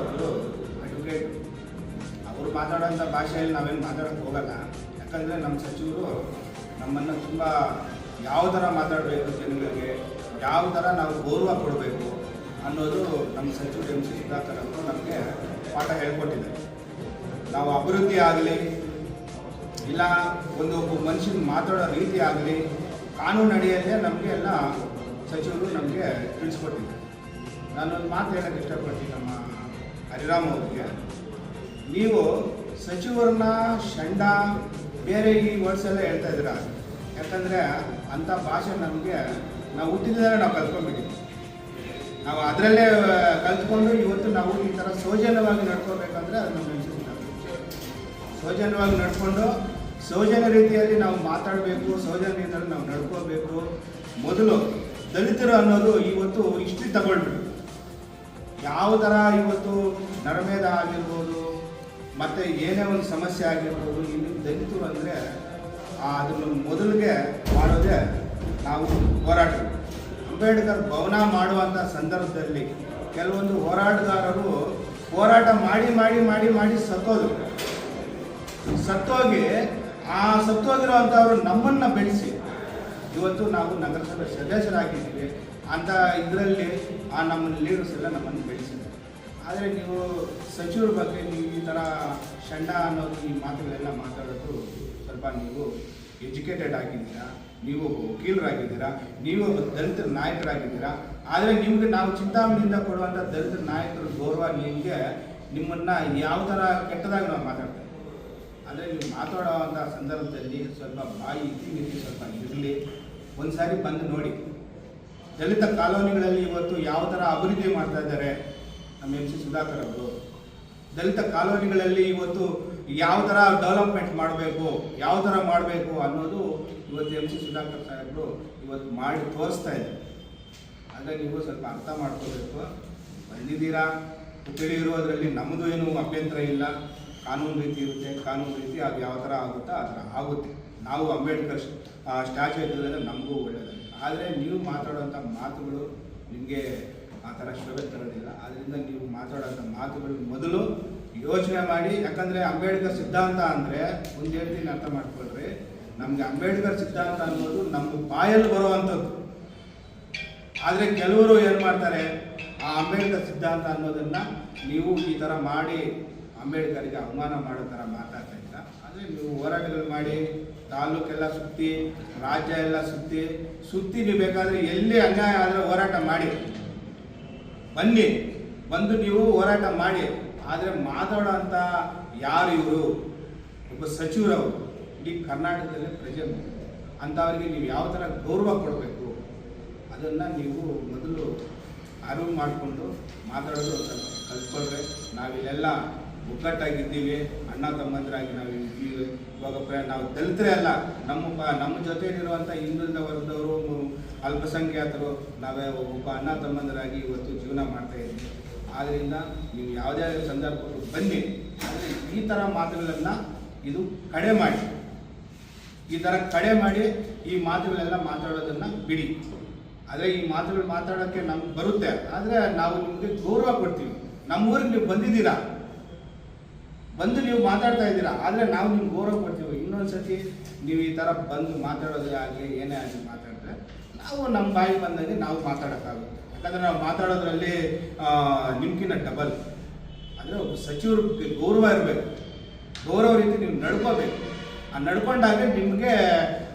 ಅವರು ಅಡ್ವೊಕೇಟ್ ಅವರು ಮಾತಾಡೋಂಥ ಭಾಷೆಯಲ್ಲಿ ನಾವೇನು ಮಾತಾಡೋಕ್ಕೆ ಹೋಗಲ್ಲ. ಯಾಕಂದರೆ ನಮ್ಮ ಸಚಿವರು ನಮ್ಮನ್ನು ತುಂಬ ಯಾವ ಥರ ಮಾತಾಡಬೇಕು ಜನಗಳಿಗೆ, ಯಾವ ಥರ ನಾವು ಗೌರವ ಕೊಡಬೇಕು ಅನ್ನೋದು ನಮ್ಮ ಸಚಿವರು ಎಂ ಸಿ ಸುಧಾಕರ್ ಅವರು ನಮಗೆ ಪಾಠ ಹೇಳ್ಕೊಟ್ಟಿದ್ದಾರೆ. ನಾವು ಅಭಿವೃದ್ಧಿ ಆಗಲಿ, ಇಲ್ಲ ಒಂದು ಒಬ್ಬ ಮನುಷ್ಯನ ಮಾತಾಡೋ ರೀತಿ ಆಗಲಿ, ಕಾನೂನು ಅಡಿಯಲ್ಲೇ ನಮಗೆ ಎಲ್ಲ ಸಚಿವರು ನಮಗೆ ತಿಳಿಸ್ಕೊಟ್ಟಿದ್ದಾರೆ. ನಾನೊಂದು ಮಾತು ಹೇಳೋಕ್ಕೆ ಇಷ್ಟಪಡ್ತೀನಿ ನಮ್ಮ ಹರಿರಾಮ್ ಅವರಿಗೆ. ನೀವು ಸಚಿವರನ್ನ ಶಂಡ ಬೇರೆ ಈ ವರ್ಡ್ಸ್ ಎಲ್ಲ ಹೇಳ್ತಾ ಇದ್ದೀರಾ? ಯಾಕಂದರೆ ಅಂಥ ಭಾಷೆ ನಮಗೆ ನಾವು ಹುಟ್ಟಿದರೆ ನಾವು ಕಲ್ತ್ಕೊಂಡ್ಬಿಟ್ಟಿದ್ವಿ ನಾವು ಅದರಲ್ಲೇ ಕಲ್ತ್ಕೊಂಡು ಇವತ್ತು ನಾವು ಈ ಥರ ಸೌಜನ್ಯವಾಗಿ ನಡ್ಕೋಬೇಕಂದ್ರೆ ಅದು ನಮ್ಮ ಸೌಜನ್ಯವಾಗಿ ನಡ್ಕೊಂಡು ಸೌಜನ್ಯ ರೀತಿಯಲ್ಲಿ ನಾವು ಮಾತಾಡಬೇಕು, ಸೌಜನ್ಯ ರೀತಿಯಲ್ಲಿ ನಾವು ನಡ್ಕೋಬೇಕು. ಮೊದಲು ದಲಿತರು ಅನ್ನೋದು ಇವತ್ತು ಇಷ್ಟು ತಗೊಳ್ಬಿಟ್ಟು ಯಾವ ಇವತ್ತು ನರಮೇಧ ಆಗಿರ್ಬೋದು, ಮತ್ತು ಏನೇ ಒಂದು ಸಮಸ್ಯೆ ಆಗಿರ್ಬೋದು, ಇಲ್ಲಿ ದಲಿತರು ಅಂದರೆ ಅದನ್ನು ಮೊದಲಿಗೆ ಮಾಡೋದೇ ನಾವು ಹೋರಾಟ ಅಂಬೇಡ್ಕರ್ ಭವನ ಮಾಡುವಂಥ ಸಂದರ್ಭದಲ್ಲಿ ಕೆಲವೊಂದು ಹೋರಾಟಗಾರರು ಹೋರಾಟ ಮಾಡಿ ಮಾಡಿ ಮಾಡಿ ಮಾಡಿ ಸತ್ತೋದ್ರು. ಸತ್ತೋಗಿ, ಆ ಸತ್ತೋಗಿರುವಂಥವ್ರು ನಮ್ಮನ್ನು ಬೆಳೆಸಿ. ಇವತ್ತು ನಾವು ನಗರಸಭೆ ಸದಸ್ಯರಾಗಿದ್ದೀವಿ. ಅಂತ ಇದರಲ್ಲಿ ಆ ನಮ್ಮ ಲೀಡರ್ಸ್ ಎಲ್ಲ ನಮ್ಮನ್ನು ಬೆಳೆಸಿದ್ದಾರೆ. ಆದರೆ ನೀವು ಸಚಿವರ ಬಗ್ಗೆ ನೀವು ಈ ಥರ ಶಂಡ ಅನ್ನೋದು ಈ ಮಾತುಗಳೆಲ್ಲ ಮಾತಾಡೋದು ಸ್ವಲ್ಪ ನೀವು ಎಜುಕೇಟೆಡ್ ಆಗಿದ್ದೀರಾ, ನೀವು ವಕೀಲರಾಗಿದ್ದೀರಾ, ನೀವು ದಲಿತ ನಾಯಕರಾಗಿದ್ದೀರಾ, ಆದರೆ ನಿಮಗೆ ನಾವು ಚಿಂತಾಮಣಿಯಿಂದ ಕೊಡುವಂಥ ದಲಿತ ನಾಯಕರ ಗೌರವ ನಿಮಗೆ ನಿಮ್ಮನ್ನು ಯಾವ ಥರ ಕೆಟ್ಟದಾಗಿ ನಾವು ಮಾತಾಡ್ತೇವೆ. ಆದರೆ ನೀವು ಮಾತಾಡೋವಂಥ ಸಂದರ್ಭದಲ್ಲಿ ಸ್ವಲ್ಪ ಬಾಯಿ ಇತಿ ಸ್ವಲ್ಪ ಇರಲಿ. ಒಂದು ಸಾರಿ ಬಂದು ನೋಡಿ. ದಲಿತ ಕಾಲೋನಿಗಳಲ್ಲಿ ಇವತ್ತು ಯಾವ ಥರ ಅಭಿವೃದ್ಧಿ ಮಾಡ್ತಾ ಇದ್ದಾರೆ, ನಮ್ಮ ಎಂ ಸಿ ಸುಧಾಕರ್ ಅವರು. ದಲಿತ ಕಾಲೋನಿಗಳಲ್ಲಿ ಇವತ್ತು ಯಾವ ಥರ ಡೆವಲಪ್ಮೆಂಟ್ ಮಾಡಬೇಕು, ಯಾವ ಥರ ಮಾಡಬೇಕು ಅನ್ನೋದು ಇವತ್ತು ಎಂ ಸಿ ಸುಧಾಕರ್ ಸಾಹೇಬರು ಇವತ್ತು ಮಾಡಿ ತೋರಿಸ್ತಾ ಇದ್ದಾರೆ. ಆದರೆ ನೀವು ಸ್ವಲ್ಪ ಅರ್ಥ ಮಾಡ್ಕೋಬೇಕು. ಬಂದಿದ್ದೀರಾ? ತಿಳಿಯಿರೋದ್ರಲ್ಲಿ ನಮ್ಮದು ಏನು ಅಭ್ಯಂತರ ಇಲ್ಲ. ಕಾನೂನು ರೀತಿ ಇರುತ್ತೆ, ಕಾನೂನು ರೀತಿ ಅದು ಯಾವ ಥರ ಆಗುತ್ತೋ ಆ ಥರ ಆಗುತ್ತೆ. ನಾವು ಅಂಬೇಡ್ಕರ್ ಸ್ಟ್ಯಾಚು ಇದ್ದರೆ ನಮಗೂ ಒಳ್ಳೆಯದು ಆದರೆ ನೀವು ಮಾತಾಡುವಂಥ ಮಾತುಗಳು ನಿಮಗೆ ಆ ಥರ ಶೋಭೆ ತರೋದಿಲ್ಲ. ಆದ್ದರಿಂದ ನೀವು ಮಾತಾಡೋಂಥ ಮಾತುಗಳು ಮೊದಲು ಯೋಚನೆ ಮಾಡಿ, ಯಾಕಂದರೆ ಅಂಬೇಡ್ಕರ್ ಸಿದ್ಧಾಂತ ಅಂದರೆ ಒಂದು ಹೇಳ್ತೀನಿ ಅರ್ಥ ಮಾಡ್ಕೊಳ್ರಿ. ನಮಗೆ ಅಂಬೇಡ್ಕರ್ ಸಿದ್ಧಾಂತ ಅನ್ನೋದು ನಮ್ಮ ಬಾಯಲ್ಲಿ ಬರುವಂಥದ್ದು. ಆದರೆ ಕೆಲವರು ಏನು ಮಾಡ್ತಾರೆ, ಆ ಅಂಬೇಡ್ಕರ್ ಸಿದ್ಧಾಂತ ಅನ್ನೋದನ್ನು ನೀವು ಈ ಥರ ಮಾಡಿ ಅಂಬೇಡ್ಕರ್ಗೆ ಅವಮಾನ ಮಾಡೋ ಥರ ಮಾತಾಡ್ತಾ ಆದರೆ ನೀವು ಹೋರಾಟಗಳು ಮಾಡಿ, ತಾಲೂಕೆಲ್ಲ ಸುತ್ತಿ, ರಾಜ್ಯ ಎಲ್ಲ ಸುತ್ತಿ ಸುತ್ತಿ ನೀವು ಬೇಕಾದರೆ ಎಲ್ಲಿ ಅನ್ಯಾಯ ಆದರೆ ಹೋರಾಟ ಮಾಡಿ. ಬನ್ನಿ, ಬಂದು ನೀವು ಹೋರಾಟ ಮಾಡಿ. ಆದರೆ ಮಾತಾಡೋ ಅಂತ ಯಾರು ಇವರು? ಒಬ್ಬ ಸಚಿವರವರು ಇಡೀ ಕರ್ನಾಟಕದಲ್ಲಿ ಪ್ರಜೆ ಅಂಥವ್ರಿಗೆ ನೀವು ಯಾವ ಥರ ಗೌರವ ಕೊಡಬೇಕು? ಅದನ್ನು ನೀವು ಮೊದಲು ಅರಿವು ಮಾಡಿಕೊಂಡು ಮಾತಾಡೋದು ಕಲ್ತ್ಕೊಳ್ರೆ. ನಾವಿಲ್ಲೆಲ್ಲ ಒಗ್ಗಟ್ಟಾಗಿದ್ದೀವಿ, ಅಣ್ಣ ತಮ್ಮಂದಿರಾಗಿ ನಾವು ಇದ್ದೀವಿ. ಇವಾಗ ನಾವು ದಲಿತರೇ ಅಲ್ಲ, ನಮ್ಮ ನಮ್ಮ ಜೊತೆಲಿರುವಂಥ ಹಿಂದುಳಿದ ವರ್ಗದವರು ಅಲ್ಪಸಂಖ್ಯಾತರು, ನಾವೇ ಒಬ್ಬ ಅಣ್ಣ ತಮ್ಮಂದರಾಗಿ ಇವತ್ತು ಜೀವನ ಮಾಡ್ತಾ ಇದ್ದೀವಿ. ಆದ್ದರಿಂದ ನೀವು ಯಾವುದೇ ಸಂದರ್ಭಕ್ಕೂ ಬನ್ನಿ. ಆದರೆ ಈ ಥರ ಮಾತುಗಳನ್ನು ಇದು ಕಡೆ ಮಾಡಿ. ಈ ಥರ ಕಡೆ ಮಾಡಿ ಈ ಮಾತುಗಳೆಲ್ಲ ಮಾತಾಡೋದನ್ನು ಬಿಡಿ. ಆದರೆ ಈ ಮಾತುಗಳು ಮಾತಾಡೋಕ್ಕೆ ನಮ್ಗೆ ಬರುತ್ತೆ. ಆದರೆ ನಾವು ನಿಮಗೆ ಗೌರವ ಕೊಡ್ತೀವಿ. ನಮ್ಮೂರಿಗೆ ನೀವು ಬಂದಿದ್ದೀರಾ? ಬಂದು ನೀವು ಮಾತಾಡ್ತಾ ಇದ್ದೀರಾ? ಆದರೆ ನಾವು ನಿಮ್ಗೆ ಗೌರವ ಕೊಡ್ತೀವಿ. ಇನ್ನೊಂದು ಸತಿ ನೀವು ಈ ಥರ ಬಂದು ಮಾತಾಡೋದೇ ಆಗಲಿ, ಏನೇ ಆಗಲಿ ಮಾತಾಡಿದ್ರೆ ನಾವು ನಮ್ಮ ಬಾಯಿ ಬಂದಂಗೆ ನಾವು ಮಾತಾಡೋಕ್ಕಾಗುತ್ತೆ. ಯಾಕಂದರೆ ನಾವು ಮಾತಾಡೋದ್ರಲ್ಲಿ ನಿಮ್ಗಿನ್ನ ಡಬಲ್ ಅಂದರೆ ಒಬ್ಬ ಸಚಿವರಿಗೆ ಗೌರವ ಇರಬೇಕು. ಗೌರವ ರೀತಿ ನೀವು ನಡ್ಕೋಬೇಕು. ಆ ನಡ್ಕೊಂಡಾಗ ನಿಮಗೆ,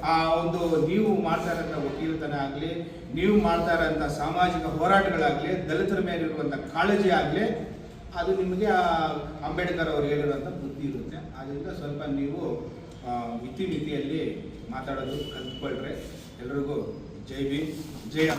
ಆ, ಒಂದು ನೀವು ಮಾಡ್ತಾ ಇರೋಂಥ ವಕೀಲತನ ಆಗಲಿ, ನೀವು ಮಾಡ್ತಾ ಇರೋಂಥ ಸಾಮಾಜಿಕ ಹೋರಾಟಗಳಾಗಲಿ, ದಲಿತರ ಮೇಲಿರುವಂಥ ಕಾಳಜಿ ಆಗಲಿ ಅದು ನಿಮಗೆ ಅಂಬೇಡ್ಕರ್ ಅವರು ಹೇಳಿರುವಂಥ ಬುದ್ಧಿ ಇರುತ್ತೆ. ಆದ್ದರಿಂದ ಸ್ವಲ್ಪ ನೀವು ಮಿತಿ ಮಿತಿಯಲ್ಲಿ ಮಾತಾಡೋದು ಕಲ್ತ್ಕೊಳ್ರೆ ಎಲ್ರಿಗೂ ಜೈ ಭೀಮ್, ಜೈ